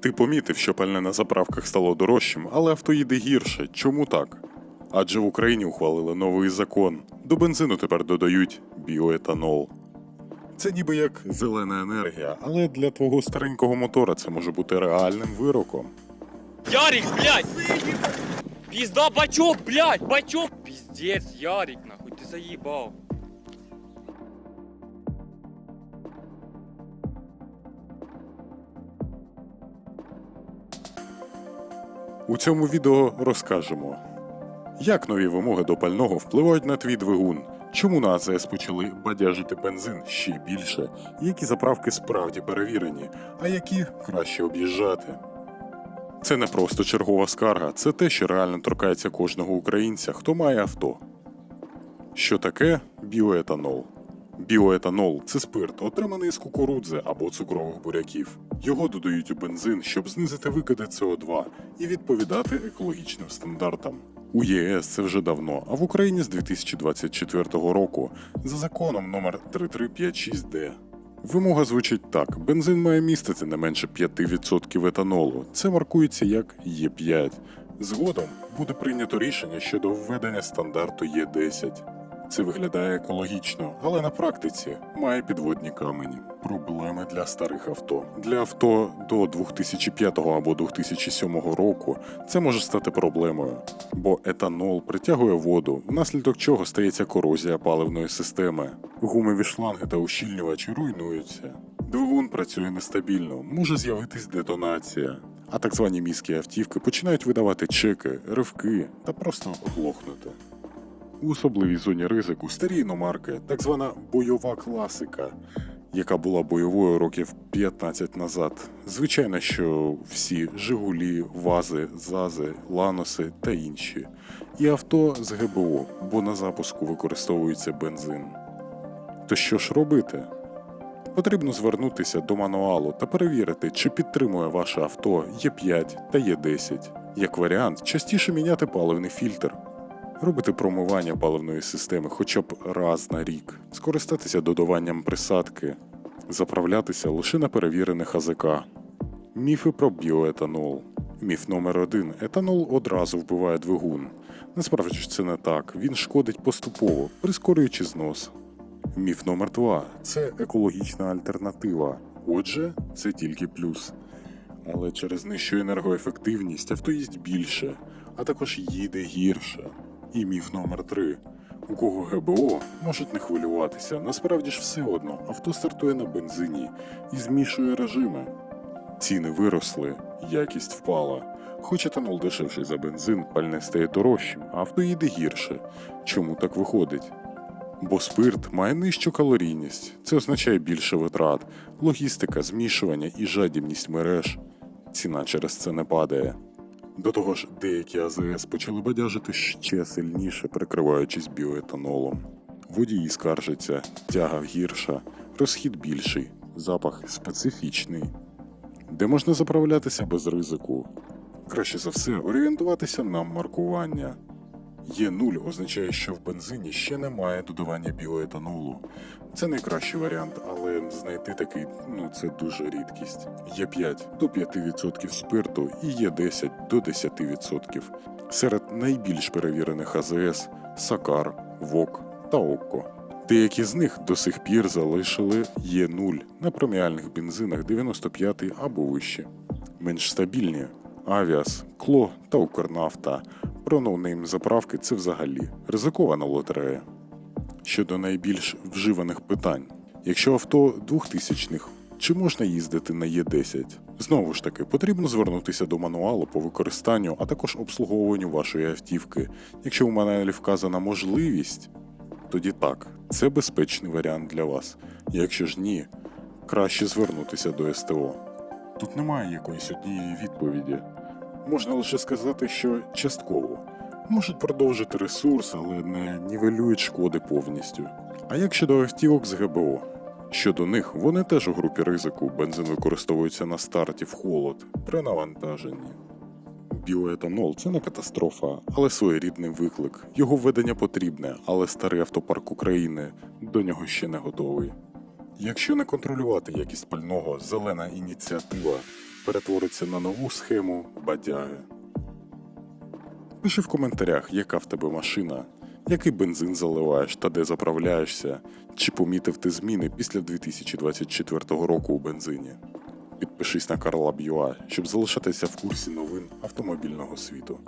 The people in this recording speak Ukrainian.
Ти помітив, що пальне на заправках стало дорожчим, але авто їде гірше. Чому так? Адже в Україні ухвалили новий закон. До бензину тепер додають біоетанол. Це ніби як зелена енергія, але для твого старенького мотора це може бути реальним вироком. Ярик, блядь! Пизда, бачок, блядь, бачок! Пиздец, Ярик, нахуй, ты заебал. У цьому відео розкажемо, як нові вимоги до пального впливають на твій двигун, чому на АЗС почали бадяжити бензин ще більше, які заправки справді перевірені, а які краще об'їжджати. Це не просто чергова скарга, це те, що реально торкається кожного українця, хто має авто. Що таке біоетанол? Біоетанол це спирт, отриманий з кукурудзи або цукрових буряків. Його додають у бензин, щоб знизити викиди СО2 і відповідати екологічним стандартам. У ЄС це вже давно, а в Україні з 2024 року за законом номер 3356D. Вимога звучить так: бензин має містити не менше 5% етанолу. Це маркується як Е5. Згодом буде прийнято рішення щодо введення стандарту Е10. Це виглядає екологічно, але на практиці має підводні камені. Проблеми для старих авто. Для авто до 2005 або 2007 року це може стати проблемою, бо етанол притягує воду, внаслідок чого стається корозія паливної системи. Гумові шланги та ущільнювачі руйнуються. Двигун працює нестабільно, може з'явитись детонація. А так звані міські автівки починають видавати чеки, ривки та просто глохнути. У особливій зоні ризику старі іномарки, так звана бойова класика, яка була бойовою років 15 назад. Звичайно, що всі Жигулі, Вази, Зази, Ланоси та інші. І авто з ГБО, бо на запуску використовується бензин. То що ж робити? Потрібно звернутися до мануалу та перевірити, чи підтримує ваше авто Е5 та Е10. Як варіант, частіше міняти паливний фільтр, робити промивання паливної системи хоча б раз на рік, скористатися додаванням присадки, заправлятися лише на перевірених АЗК. Міфи про біоетанол. Міф номер один: етанол одразу вбиває двигун. Насправді це не так. Він шкодить поступово, прискорюючи знос. Міф номер два це екологічна альтернатива. Отже, це тільки плюс. Але через нижчу енергоефективність авто їсть більше, а також їде гірше. І міф номер три. У кого ГБО можуть не хвилюватися, насправді ж все одно авто стартує на бензині і змішує режими. Ціни виросли, якість впала. Хоч етанол дешевший за бензин, пальне стає дорожчим, а авто їде гірше. Чому так виходить? Бо спирт має нижчу калорійність, це означає більше витрат, логістика, змішування і жадібність мереж. Ціна через це не падає. До того ж, деякі АЗС почали бадяжити ще сильніше, прикриваючись біоетанолом. Водії скаржаться, тяга гірша, розхід більший, запах специфічний. Де можна заправлятися без ризику? Краще за все орієнтуватися на маркування. Є0 означає, що в бензині ще немає додавання біоетанолу. Це найкращий варіант, але знайти такий ну це дуже рідкість. Є 5 до 5% спирту і є 10 до 10%. Серед найбільш перевірених АЗС Сакар, ВОК та ОККО. Деякі з них до сих пір залишили Є0 на преміальних бензинах 95 або вище. Менш стабільні Авіас, Кло та Укрнафта. Про ноунейм заправки це взагалі ризикована лотерея. Щодо найбільш вживаних питань, якщо авто 2000-х, чи можна їздити на Е10? Знову ж таки, потрібно звернутися до мануалу по використанню, а також обслуговуванню вашої автівки. Якщо у мануалі вказана можливість, тоді так, це безпечний варіант для вас. Якщо ж ні, краще звернутися до СТО. Тут немає якоїсь однієї відповіді. Можна лише сказати, що частково можуть продовжити ресурс, але не нівелюють шкоди повністю. А як щодо автівок з ГБО? Щодо них, вони теж у групі ризику, бензин використовується на старті в холод при навантаженні. Біоетанол це не катастрофа, але своєрідний виклик. Його введення потрібне, але старий автопарк України до нього ще не готовий. Якщо не контролювати якість пального, зелена ініціатива перетвориться на нову схему бадяги. Пиши в коментарях, яка в тебе машина, який бензин заливаєш та де заправляєшся, чи помітив ти зміни після 2024 року у бензині. Підпишись на Карла Б'юа, щоб залишатися в курсі новин автомобільного світу.